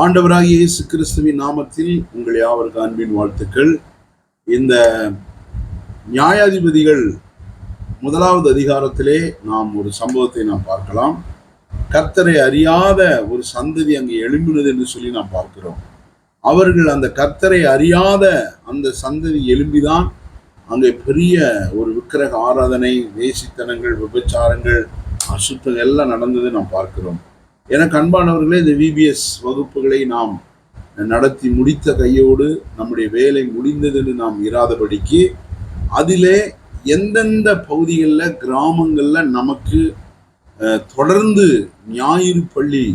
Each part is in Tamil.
ஆண்டவராக இயேசு கிறிஸ்துவின் நாமத்தில் உங்கள் யாவருக்கு அன்பின் வாழ்த்துக்கள். இந்த நியாயாதிபதிகள் முதலாவது அதிகாரத்திலே நாம் ஒரு சம்பவத்தை நாம் பார்க்கலாம். கர்த்தரை அறியாத ஒரு சந்ததி அங்கே எழும்பினது என்று சொல்லி நாம் பார்க்கிறோம். அவர்கள் அந்த கர்த்தரை அறியாத அந்த சந்ததி எழும்பிதான் அங்கே பெரிய ஒரு விக்கிரக ஆராதனை வேசித்தனங்கள் விபச்சாரங்கள் அசுத்தம் எல்லாம் நடந்தது நாம் பார்க்கிறோம். எனக்கு அன்பானவர்களே இந்த விபிஎஸ் வகுப்புகளை நாம் நடத்தி முடித்த கையோடு நம்முடைய வேலை முடிந்ததுன்னு நாம் இராதபடிக்கு அதிலே எந்தெந்த பகுதிகளில் கிராமங்களில் நமக்கு தொடர்ந்து ஞாயிறு பள்ளி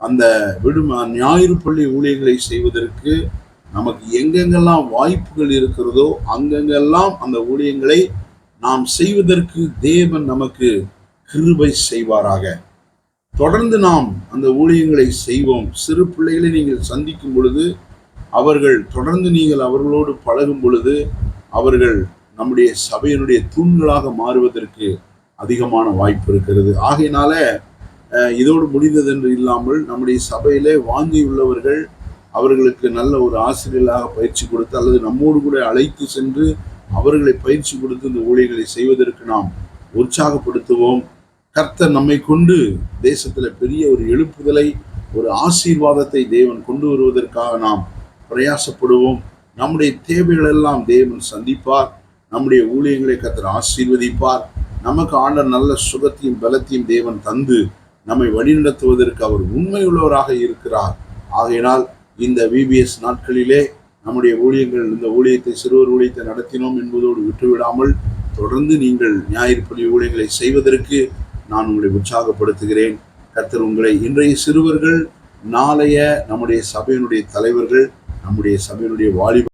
அந்த விடும ஞாயிறு பள்ளி ஊழியர்களை செய்வதற்கு நமக்கு எங்கெங்கெல்லாம் வாய்ப்புகள் இருக்கிறதோ அங்கெங்கெல்லாம் அந்த ஊழியங்களை நாம் செய்வதற்கு தேவன் நமக்கு கிருபை செய்வாராக. தொடர்ந்து நாம் அந்த ஊழியங்களை செய்வோம். சிறு பிள்ளைகளை நீங்கள் சந்திக்கும் பொழுது அவர்கள் தொடர்ந்து நீங்கள் அவர்களோடு பழகும் பொழுது அவர்கள் நம்முடைய சபையினுடைய தூண்களாக மாறுவதற்கு அதிகமான வாய்ப்பு இருக்கிறது. ஆகையினால இதோடு முடிந்தது என்று இல்லாமல் நம்முடைய சபையிலே வாங்கி உள்ளவர்கள் அவர்களுக்கு நல்ல ஒரு ஆசிரியர்களாக பயிற்சி கொடுத்து அல்லது நம்மோடு கூட அழைத்து சென்று அவர்களை பயிற்சி கொடுத்து இந்த ஊழியர்களை செய்வதற்கு நாம் உற்சாகப்படுத்துவோம். கர்த்தர் நம்மை கொண்டு தேசத்துல பெரிய ஒரு எழுப்புதலை ஒரு ஆசீர்வாதத்தை தேவன் கொண்டு வருவதற்காக நாம் பிரயாசப்படுவோம். நம்முடைய தேவைகள் எல்லாம் தேவன் சந்திப்பார். நம்முடைய ஊழியங்களை கர்த்தர் ஆசீர்வதிப்பார். நமக்கு ஆண்ட நல்ல சுகத்தையும் பலத்தையும் தேவன் தந்து நம்மை வழிநடத்துவதற்கு அவர் உண்மையுள்ளவராக இருக்கிறார். ஆகையினால் இந்த விபிஎஸ் நாட்களிலே நம்முடைய ஊழியங்கள் இந்த ஊழியத்தை சிறுவர் ஊழியத்தை நடத்தினோம் என்பதோடு விட்டுவிடாமல் தொடர்ந்து நீங்கள் ஞாயிறு பள்ளி ஊழியங்களை செய்வதற்கு நான் உங்களை உற்சாகப்படுத்துகிறேன். கர்த்தர் உங்களை இன்றைய சிறுவர்கள் நாளைய நம்முடைய சபையினுடைய தலைவர்கள் நம்முடைய சபையினுடைய வாலிப